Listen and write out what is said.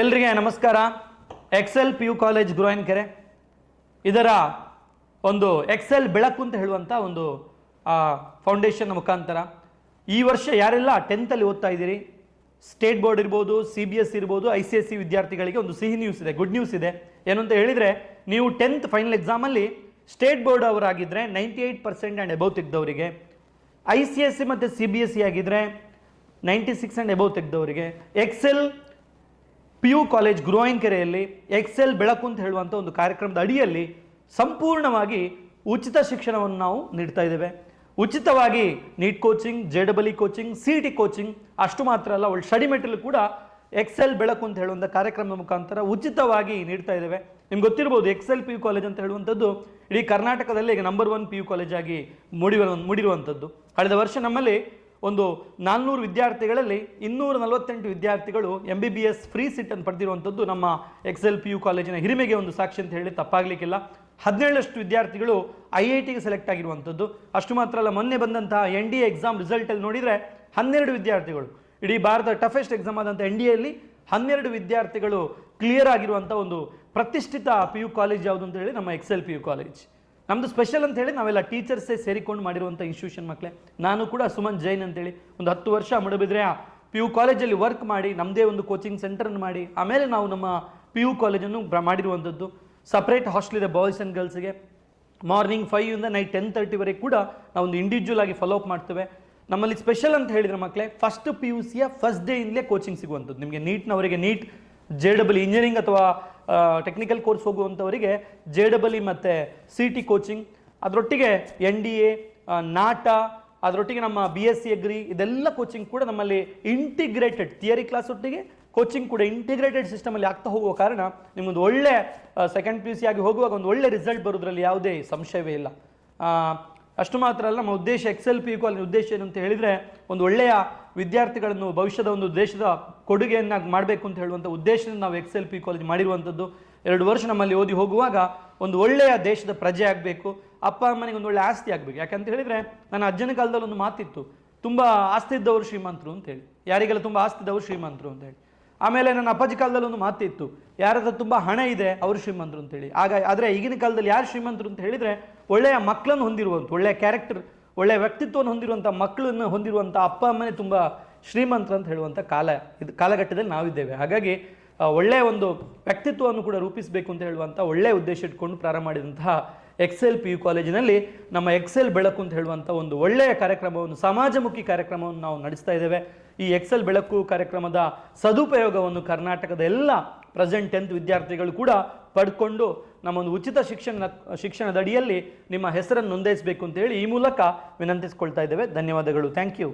ಎಲ್ರಿಗೆ ನಮಸ್ಕಾರ. Excel P U college ಕೆರೆ ಇದರ ಒಂದು ಎಕ್ಸೆಲ್ ಬೆಳಕು ಅಂತ ಹೇಳುವಂಥ ಒಂದು ಫೌಂಡೇಶನ್ ಮುಖಾಂತರ. ಈ ವರ್ಷ ಯಾರೆಲ್ಲ ಟೆಂತಲ್ಲಿ ಓದ್ತಾ ಇದ್ದೀರಿ? ಸ್ಟೇಟ್ ಬೋರ್ಡ್ ಇರ್ಬೋದು ಸಿ ಬಿ ಎಸ್ ಇರ್ಬೋದು ಐ ಸಿ ಎಸ್ ಸಿ ವಿದ್ಯಾರ್ಥಿಗಳಿಗೆ ಒಂದು ಸಿಹಿ ನ್ಯೂಸ್ ಇದೆ ಗುಡ್ ನ್ಯೂಸ್ ಇದೆ. ಏನು ಅಂತ ಹೇಳಿದರೆ, ನೀವು ಟೆಂತ್ ಫೈನಲ್ ಎಕ್ಸಾಮಲ್ಲಿ state board ಅವರಾಗಿದ್ದರೆ ninety eight percent and above ತೆಗೆದವರಿಗೆ. I C S C ಮತ್ತು ಸಿ ಬಿ ಎಸ್ ಸಿ ಆಗಿದ್ದರೆ ನೈಂಟಿ ಸಿಕ್ಸ್ ಆ್ಯಂಡ್ ಎಬೌವ್ ತೆಗೆದವರಿಗೆ. ಎಕ್ಸೆಲ್ ಪಿ ಯು ಕಾಲೇಜ್ ಗುರುವಾಯಿನಕೆರೆಯಲ್ಲಿ ಕೆರೆಯಲ್ಲಿ ಎಕ್ಸೆಲ್ ಬೆಳಕು ಅಂತ ಹೇಳುವಂಥ ಒಂದು ಕಾರ್ಯಕ್ರಮದ ಅಡಿಯಲ್ಲಿ ಸಂಪೂರ್ಣವಾಗಿ ಉಚಿತ ಶಿಕ್ಷಣವನ್ನು ನಾವು ನೀಡ್ತಾ ಇದ್ದೇವೆ. ಉಚಿತವಾಗಿ NEET coaching, J double E coaching, C T coaching ಅಷ್ಟು ಮಾತ್ರ ಅಲ್ಲ, ಒಳ್ಳೆ ಸ್ಟಡಿ ಮೆಟೀರಿಯಲ್ ಕೂಡ ಎಕ್ಸೆಲ್ ಬೆಳಕು ಅಂತ ಹೇಳುವಂಥ ಕಾರ್ಯಕ್ರಮದ ಮುಖಾಂತರ ಉಚಿತವಾಗಿ ನೀಡ್ತಾ ಇದ್ದೇವೆ. ನಿಮ್ಗೆ ಗೊತ್ತಿರ್ಬೋದು ಎಕ್ಸೆಲ್ ಪಿ ಯು ಕಾಲೇಜ್ ಅಂತ ಹೇಳುವಂಥದ್ದು ಇಡೀ ಕರ್ನಾಟಕದಲ್ಲಿ ಈಗ ನಂಬರ್ ಒನ್ ಪಿ ಯು ಕಾಲೇಜಾಗಿ ಮೂಡಿವ ಮೂಡಿರುವಂಥದ್ದು. ಕಳೆದ ವರ್ಷ ನಮ್ಮಲ್ಲಿ ಒಂದು ನಾನ್ನೂರು ವಿದ್ಯಾರ್ಥಿಗಳಲ್ಲಿ ಇನ್ನೂರ ನಲವತ್ತೆಂಟು ವಿದ್ಯಾರ್ಥಿಗಳು M B B S free seat ಅನ್ನು ಪಡೆದಿರುವಂಥದ್ದು ನಮ್ಮ ಎಕ್ಸ್ ಎಲ್ ಪಿ ಯು ಕಾಲೇಜಿನ ಹಿರಿಮೆಗೆ ಒಂದು ಸಾಕ್ಷಿ ಅಂತ ಹೇಳಿ ತಪ್ಪಾಗಲಿಕ್ಕಿಲ್ಲ. ಹದಿನೇಳಷ್ಟು ವಿದ್ಯಾರ್ಥಿಗಳು ಐ ಐ ಟಿಗೆ ಸೆಲೆಕ್ಟ್ ಆಗಿರುವಂಥದ್ದು. ಅಷ್ಟು ಮಾತ್ರ ಅಲ್ಲ, ಮೊನ್ನೆ ಬಂದಂತಹ ಎನ್ ಡಿ ಎ ಎಕ್ಸಾಮ್ ರಿಸಲ್ಟಲ್ಲಿ ನೋಡಿದರೆ ಹನ್ನೆರಡು ವಿದ್ಯಾರ್ಥಿಗಳು. ಇಡೀ ಭಾರತದ ಟಫೆಸ್ಟ್ ಎಕ್ಸಾಮ್ ಆದಂಥ ಎನ್ ಡಿ ಎಲ್ಲಿ ಹನ್ನೆರಡು ವಿದ್ಯಾರ್ಥಿಗಳು ಕ್ಲಿಯರ್ ಆಗಿರುವಂಥ ಒಂದು ಪ್ರತಿಷ್ಠಿತ ಪಿ ಯು ಕಾಲೇಜ್ ಯಾವುದು ಅಂತ ಹೇಳಿ ನಮ್ಮ X L P U college ನಮ್ಮದು ಸ್ಪೆಷಲ್ ಅಂತ ಹೇಳಿ ನಾವೆಲ್ಲ ಟೀಚರ್ಸೇ ಸೇರಿಕೊಂಡು ಮಾಡಿರುವಂಥ ಇನ್ಸ್ಟಿಟ್ಯೂಷನ್ ಮಕ್ಕಳೇ ನಾನು ಕೂಡ ಸುಮನ್ ಜೈನ್ ಅಂತೇಳಿ ಒಂದು ಹತ್ತು ವರ್ಷ ಮಡಬಿದ್ರೆ ಪಿ ಯು ಕಾಲೇಜಲ್ಲಿ ವರ್ಕ್ ಮಾಡಿ ನಮ್ಮದೇ ಒಂದು ಕೋಚಿಂಗ್ ಸೆಂಟರ್ನ ಮಾಡಿ, ಆಮೇಲೆ ನಾವು ನಮ್ಮ ಪಿ ಯು ಕಾಲೇಜನ್ನು ಮಾಡಿರುವಂಥದ್ದು. ಸಪ್ರೇಟ್ ಹಾಸ್ಟೆಲ್ ಇದೆ ಬಾಯ್ಸ್ ಆ್ಯಂಡ್ ಗರ್ಲ್ಸ್ಗೆ ಮಾರ್ನಿಂಗ್ ಫೈವ್ ಇಂದ ನೈಟ್ ಟೆನ್ ತರ್ಟಿವರೆಗೆ ಕೂಡ ನಾವು ಒಂದು ಇಂಡಿವಿಜುವಲ್ ಆಗಿ ಫಾಲೋ ಅಪ್ ಮಾಡ್ತೇವೆ. ನಮ್ಮಲ್ಲಿ ಸ್ಪೆಷಲ್ ಅಂತ ಹೇಳಿದ್ರೆ ಮಕ್ಕಳೇ ಫಸ್ಟ್ ಪಿ ಯು ಸಿಯ ಫಸ್ಟ್ ಡೇ ಇಂದಲೇ ಕೋಚಿಂಗ್ ಸಿಗುವಂಥದ್ದು. ನಿಮಗೆ ನೀಟ್ನವರಿಗೆ ನೀಟ್ ಜೆ ಡಬಲ್ ಇಂಜಿನಿಯರಿಂಗ್ ಅಥವಾ ಟೆಕ್ನಿಕಲ್ ಕೋರ್ಸ್ ಹೋಗುವಂಥವರಿಗೆ ಜೆ ಡಬಲ್ ಇ ಮತ್ತು ಸಿ ಟಿ ಕೋಚಿಂಗ್ ಅದರೊಟ್ಟಿಗೆ ಎನ್ ಡಿ ಎ ನಾಟ, ಅದರೊಟ್ಟಿಗೆ ನಮ್ಮ ಬಿ ಎಸ್ ಸಿ ಅಗ್ರಿ ಇದೆಲ್ಲ ಕೋಚಿಂಗ್ ಕೂಡ ನಮ್ಮಲ್ಲಿ ಇಂಟಿಗ್ರೇಟೆಡ್ ಥಿಯರಿ ಕ್ಲಾಸ್ ಒಟ್ಟಿಗೆ ಕೋಚಿಂಗ್ ಕೂಡ ಇಂಟಿಗ್ರೇಟೆಡ್ ಸಿಸ್ಟಮಲ್ಲಿ ಆಗ್ತಾ ಹೋಗುವ ಕಾರಣ ನಿಮ್ಮೊಂದು ಒಳ್ಳೆ ಸೆಕೆಂಡ್ ಪಿ ಯು ಸಿ ಆಗಿ ಹೋಗುವಾಗ ಒಂದು ಒಳ್ಳೆ ರಿಸಲ್ಟ್ ಬರೋದ್ರಲ್ಲಿ ಯಾವುದೇ ಸಂಶಯವೇ ಇಲ್ಲ. ಅಷ್ಟು ಮಾತ್ರ ಅಲ್ಲ, ನಮ್ಮ ಉದ್ದೇಶ ಎಕ್ಸೆಲ್ ಪಿ ಯು ಉದ್ದೇಶ ಏನು ಅಂತ ಹೇಳಿದರೆ, ಒಂದು ಒಳ್ಳೆಯ ವಿದ್ಯಾರ್ಥಿಗಳನ್ನು, ಭವಿಷ್ಯದ ಒಂದು ದೇಶದ ಕೊಡುಗೆಯನ್ನಾಗಿ ಮಾಡಬೇಕು ಅಂತ ಹೇಳುವಂಥ ಉದ್ದೇಶದಿಂದ ನಾವು ಎಕ್ಸೆಲ್ ಪಿ ಕಾಲೇಜ್ ಮಾಡಿರುವಂಥದ್ದು ಎರಡು ವರ್ಷ ನಮ್ಮಲ್ಲಿ ಓದಿ ಹೋಗುವಾಗ ಒಂದು ಒಳ್ಳೆಯ ದೇಶದ ಪ್ರಜೆ ಆಗಬೇಕು, ಅಪ್ಪ ಅಮ್ಮನಿಗೆ ಒಂದು ಒಳ್ಳೆ ಆಸ್ತಿ ಆಗಬೇಕು. ಯಾಕಂತ ಹೇಳಿದರೆ, ನನ್ನ ಅಜ್ಜನ ಕಾಲದಲ್ಲಿ ಒಂದು ಮಾತಿತ್ತು, ತುಂಬ ಆಸ್ತಿ ಇದ್ದವರು ಶ್ರೀಮಂತರು ಅಂತೇಳಿ ಯಾರಿಗೆಲ್ಲ ತುಂಬ ಆಸ್ತಿ ಇದ್ದವರು ಶ್ರೀಮಂತರು ಅಂತೇಳಿ ಆಮೇಲೆ ನನ್ನ ಅಪ್ಪಾಜಿ ಕಾಲದಲ್ಲಿ ಒಂದು ಮಾತಿತ್ತು, ಯಾರ ಹತ್ರ ತುಂಬ ಹಣ ಇದೆ, ಅವರು ಶ್ರೀಮಂತರು ಅಂತೇಳಿ ಆಗ, ಆದರೆ ಈಗಿನ ಕಾಲದಲ್ಲಿ ಯಾರು ಶ್ರೀಮಂತರು ಅಂತ ಹೇಳಿದರೆ ಒಳ್ಳೆಯ ಮಕ್ಕಳನ್ನು ಹೊಂದಿರುವಂಥ, ಒಳ್ಳೆಯ ಕ್ಯಾರೆಕ್ಟರ್ ಒಳ್ಳೆಯ ವ್ಯಕ್ತಿತ್ವವನ್ನು ಹೊಂದಿರುವಂಥ ಮಕ್ಕಳನ್ನು ಹೊಂದಿರುವಂಥ ಅಪ್ಪ ಅಮ್ಮನೇ ತುಂಬ ಶ್ರೀಮಂತರು ಅಂತ ಹೇಳುವಂಥ ಕಾಲ, ಇದು ಕಾಲಘಟ್ಟದಲ್ಲಿ ನಾವಿದ್ದೇವೆ. ಹಾಗಾಗಿ ಒಳ್ಳೆಯ ಒಂದು ವ್ಯಕ್ತಿತ್ವವನ್ನು ಕೂಡ ರೂಪಿಸಬೇಕು ಅಂತ ಹೇಳುವಂಥ ಒಳ್ಳೆಯ ಉದ್ದೇಶ ಇಟ್ಕೊಂಡು ಪ್ರಾರಂಭ ಮಾಡಿದಂತಹ ಎಕ್ಸೆಲ್ ಪಿ ಯು ಕಾಲೇಜಿನಲ್ಲಿ ನಮ್ಮ ಎಕ್ಸೆಲ್ ಬೆಳಕು ಅಂತ ಹೇಳುವಂಥ ಒಂದು ಒಳ್ಳೆಯ ಕಾರ್ಯಕ್ರಮವನ್ನು, ಸಮಾಜಮುಖಿ ಕಾರ್ಯಕ್ರಮವನ್ನು ನಾವು ನಡೆಸ್ತಾ ಇದ್ದೇವೆ. ಈ ಎಕ್ಸೆಲ್ ಬೆಳಕು ಕಾರ್ಯಕ್ರಮದ ಸದುಪಯೋಗವನ್ನು ಕರ್ನಾಟಕದ ಎಲ್ಲ ಪ್ರೆಸೆಂಟ್ ಟೆಂತ್ ವಿದ್ಯಾರ್ಥಿಗಳು ಕೂಡ ಪಡ್ಕೊಂಡು ನಮ್ಮೊಂದು ಉಚಿತ ಶಿಕ್ಷಣ ಶಿಕ್ಷಣದ ಅಡಿಯಲ್ಲಿ ನಿಮ್ಮ ಹೆಸರನ್ನು ನೋಂದಾಯಿಸಬೇಕು ಅಂತ ಹೇಳಿ ಈ ಮೂಲಕ ವಿನಂತಿಸ್ಕೊಳ್ತಾ ಇದ್ದೇವೆ. ಧನ್ಯವಾದಗಳು. Thank you